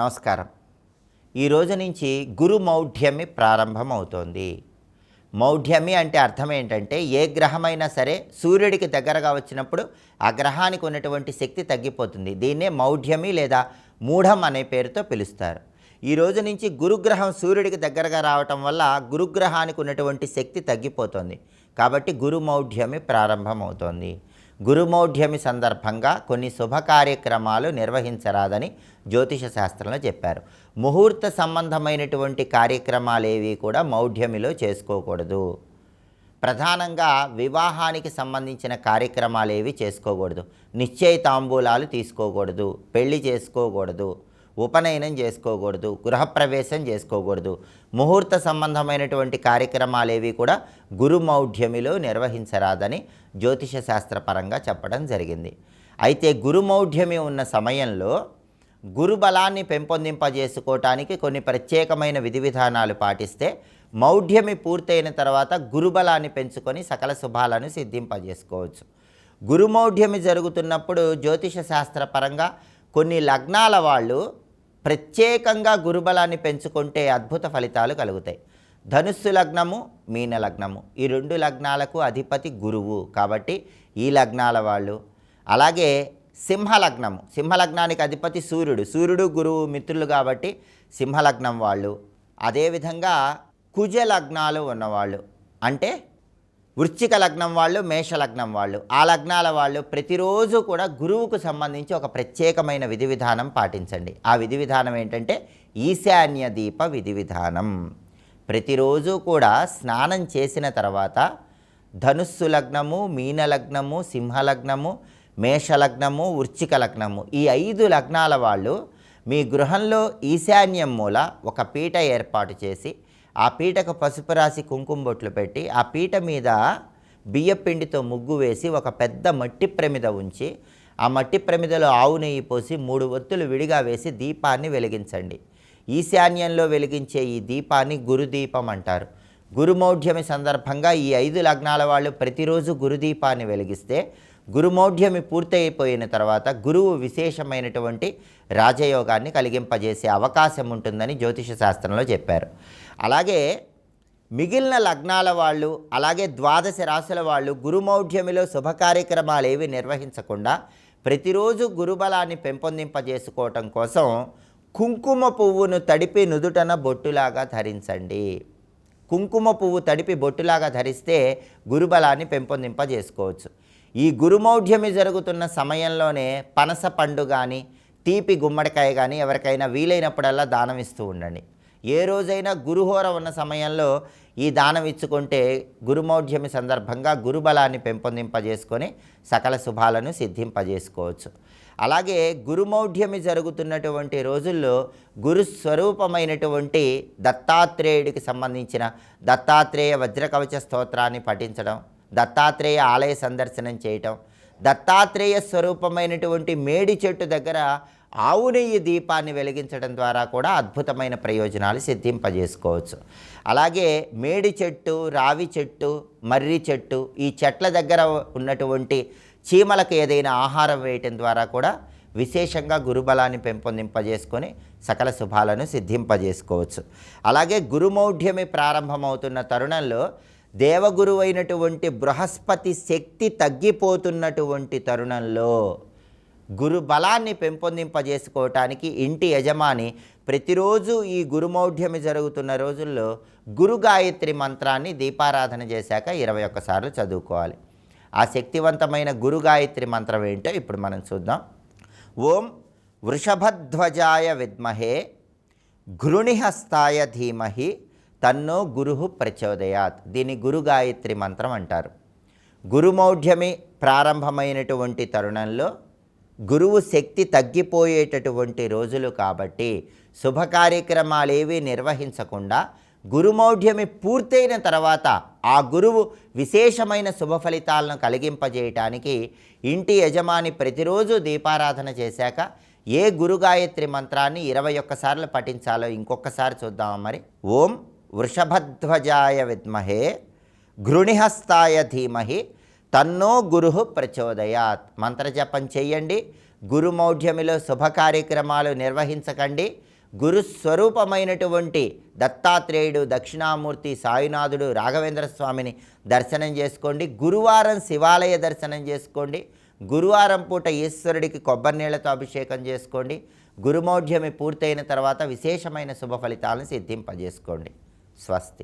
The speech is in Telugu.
నమస్కారం. ఈ రోజు నుంచి గురు మౌఢ్యమి ప్రారంభమవుతోంది. మౌఢ్యమి అంటే అర్థం ఏంటంటే ఏ గ్రహమైనా సరే సూర్యుడికి దగ్గరగా వచ్చినప్పుడు ఆ గ్రహానికి ఉన్నటువంటి శక్తి తగ్గిపోతుంది. దీన్నే మౌఢ్యమి లేదా మూఢం అనే పేరుతో పిలుస్తారు. ఈ రోజు నుంచి గురుగ్రహం సూర్యుడికి దగ్గరగా రావటం వల్ల గురుగ్రహానికి ఉన్నటువంటి శక్తి తగ్గిపోతుంది. కాబట్టి గురు మౌఢ్యమి ప్రారంభమవుతోంది. గురుమౌఢ్యమి సందర్భంగా కొన్ని శుభ కార్యక్రమాలు నిర్వహించరాదని జ్యోతిష శాస్త్రంలో చెప్పారు. ముహూర్త సంబంధమైనటువంటి కార్యక్రమాలు ఏవి కూడా మౌఢ్యమిలో చేసుకోకూడదు. ప్రధానంగా వివాహానికి సంబంధించిన కార్యక్రమాలు ఏవి చేసుకోకూడదు. నిశ్చయ తాంబూలాలు తీసుకోకూడదు. పెళ్ళి చేసుకోకూడదు. ఉపనయనం చేసుకోకూడదు గృహప్రవేశం చేసుకోకూడదు. ముహూర్త సంబంధమైనటువంటి కార్యక్రమాలు ఏవి కూడా గురుమౌఢ్యమిలో నిర్వహించరాదని జ్యోతిష శాస్త్రపరంగా చెప్పడం జరిగింది. అయితే గురుమౌఢ్యమి ఉన్న సమయంలో గురు బలాన్ని పెంపొందింపజేసుకోవటానికి కొన్ని ప్రత్యేకమైన విధి విధానాలు పాటిస్తే మౌఢ్యమి పూర్తయిన తర్వాత గురుబలాన్ని పెంచుకొని సకల శుభాలను సిద్ధింపజేసుకోవచ్చు. గురుమౌఢ్యమి జరుగుతున్నప్పుడు జ్యోతిష శాస్త్రపరంగా కొన్ని లగ్నాల వాళ్ళు ప్రత్యేకంగా గురుబలాన్ని పెంచుకుంటే అద్భుత ఫలితాలు కలుగుతాయి. ధనుస్సు లగ్నము మీన లగ్నము. ఈ రెండు లగ్నాలకు అధిపతి గురువు కాబట్టి ఈ లగ్నాల వాళ్ళు. అలాగే సింహలగ్నము. సింహలగ్నానికి అధిపతి సూర్యుడు. సూర్యుడు గురువు మిత్రులు కాబట్టి సింహలగ్నం వాళ్ళు. అదేవిధంగా కుజ లగ్నాలు ఉన్నవాళ్ళు. అంటే వృశ్చిక లగ్నం వాళ్ళు మేష లగ్నం వాళ్ళు. ఆ లగ్నాల వాళ్ళు ప్రతిరోజు కూడా గురువుకు సంబంధించి ఒక ప్రత్యేకమైన విధి విధానం పాటించండి. ఆ విధి విధానం ఏంటంటే ఈశాన్య దీప విధి విధానం. ప్రతిరోజు కూడా స్నానం చేసిన తర్వాత ధనుస్సు లగ్నము మీన లగ్నము సింహలగ్నము మేషలగ్నము వృశ్చిక లగ్నము. ఈ ఐదు లగ్నాల వాళ్ళు మీ గృహంలో ఈశాన్యం మూల ఒక పీట ఏర్పాటు చేసి ఆ పీటకు పసుపు రాసి కుంకుమ బొట్లు పెట్టి ఆ పీట మీద బియ్యపిండితో ముగ్గు వేసి ఒక పెద్ద మట్టి ప్రమిద ఉంచి ఆ మట్టి ప్రమిదలో ఆవు నెయ్యి పోసి మూడు ఒత్తులు విడిగా వేసి దీపాన్ని వెలిగించండి. ఈశాన్యంలో వెలిగించే ఈ దీపాన్ని గురుదీపం అంటారు. గురుమౌఢ్యమి సందర్భంగా ఈ ఐదు లగ్నాల వాళ్ళు ప్రతిరోజు గురుదీపాన్ని వెలిగిస్తే గురుమౌఢ్యమి పూర్తయిపోయిన తర్వాత గురువు విశేషమైనటువంటి రాజయోగాన్ని కలిగింపజేసే అవకాశం ఉంటుందని జ్యోతిష శాస్త్రంలో చెప్పారు. అలాగే మిగిలిన లగ్నాల వాళ్ళు అలాగే ద్వాదశ రాశుల వాళ్ళు గురుమౌఢ్యమిలో శుభ కార్యక్రమాలు ఏవి నిర్వహించకుండా ప్రతిరోజు గురుబలాన్ని పెంపొందింపజేసుకోవటం కోసం కుంకుమ పువ్వును తడిపి నుదుటన బొట్టులాగా ధరించండి. కుంకుమ పువ్వు తడిపి బొట్టులాగా ధరిస్తే గురుబలాన్ని పెంపొందింపజేసుకోవచ్చు. ఈ గురుమౌఢ్యమి జరుగుతున్న సమయంలోనే పనస పండు కానీ తీపి గుమ్మడికాయ కానీ ఎవరికైనా వీలైనప్పుడల్లా దానం ఇస్తూ ఉండండి. ఏ రోజైనా గురుహోర ఉన్న సమయంలో ఈ దానం ఇచ్చుకుంటే గురుమౌఢ్యమి సందర్భంగా గురుబలాన్ని పెంపొందింపజేసుకొని సకల శుభాలను సిద్ధింపజేసుకోవచ్చు. అలాగే గురుమౌఢ్యమి జరుగుతున్నటువంటి రోజుల్లో గురు స్వరూపమైనటువంటి దత్తాత్రేయుడికి సంబంధించిన దత్తాత్రేయ వజ్రకవచ స్తోత్రాన్ని పఠించడం దత్తాత్రేయ ఆలయ సందర్శనం చేయటం దత్తాత్రేయ స్వరూపమైనటువంటి మేడి చెట్టు దగ్గర ఆవు నెయ్యి దీపాన్ని వెలిగించడం ద్వారా కూడా అద్భుతమైన ప్రయోజనాలు సిద్ధింపజేసుకోవచ్చు. అలాగే మేడి చెట్టు రావి చెట్టు మర్రి చెట్టు ఈ చెట్ల దగ్గర ఉన్నటువంటి చీమలకు ఏదైనా ఆహారం వేయటం ద్వారా కూడా విశేషంగా గురుబలాన్ని పెంపొందింపజేసుకొని సకల శుభాలను సిద్ధింపజేసుకోవచ్చు. అలాగే గురుమౌఢ్యమి ప్రారంభమవుతున్న తరుణంలో దేవగురు అయినటువంటి బృహస్పతి శక్తి తగ్గిపోతున్నటువంటి తరుణంలో గురు బలాన్ని పెంపొందింపజేసుకోవటానికి ఇంటి యజమాని ప్రతిరోజు ఈ గురుమౌఢ్యమి జరుగుతున్న రోజుల్లో గురు గాయత్రి మంత్రాన్ని దీపారాధన చేశాక ఇరవై ఒక్కసార్లు చదువుకోవాలి. ఆ శక్తివంతమైన గురు గాయత్రి మంత్రం ఏంటో ఇప్పుడు మనం చూద్దాం. ఓం వృషభధ్వజాయ విద్మహే ఘృణిహస్తాయ ధీమహి తన్నో గురు ప్రచోదయాత్. దీని గురు గాయత్రి మంత్రం అంటారు. గురుమౌఢ్యమి ప్రారంభమైనటువంటి తరుణంలో గురువు శక్తి తగ్గిపోయేటటువంటి రోజులు కాబట్టి శుభ కార్యక్రమాలు ఏవి నిర్వహించకుండా గురుమౌఢ్యమి పూర్తయిన తర్వాత ఆ గురువు విశేషమైన శుభ ఫలితాలను కలిగింపజేయటానికి ఇంటి యజమాని ప్రతిరోజు దీపారాధన చేశాక ఏ గురుగాయత్రి మంత్రాన్ని ఇరవై ఒక్కసార్లు పఠించాలో ఇంకొకసారి చూద్దామా మరి. ఓం వృషభధ్వజాయ విద్మహే ఘృణిహస్తాయ ధీమహి తన్నో గురు ప్రచోదయాత్. మంత్రజపం చేయండి. గురుమౌఢ్యమిలో శుభ కార్యక్రమాలు నిర్వహించకండి. గురు స్వరూపమైనటువంటి దత్తాత్రేయుడు దక్షిణామూర్తి సాయినాథుడు రాఘవేంద్ర స్వామిని దర్శనం చేసుకోండి. గురువారం శివాలయ దర్శనం చేసుకోండి. గురువారం పూట ఈశ్వరుడికి కొబ్బరి నీళ్ళతో అభిషేకం చేసుకోండి. గురుమౌఢ్యమి పూర్తయిన తర్వాత విశేషమైన శుభ ఫలితాలను సిద్ధింపజేసుకోండి. స్వస్తి.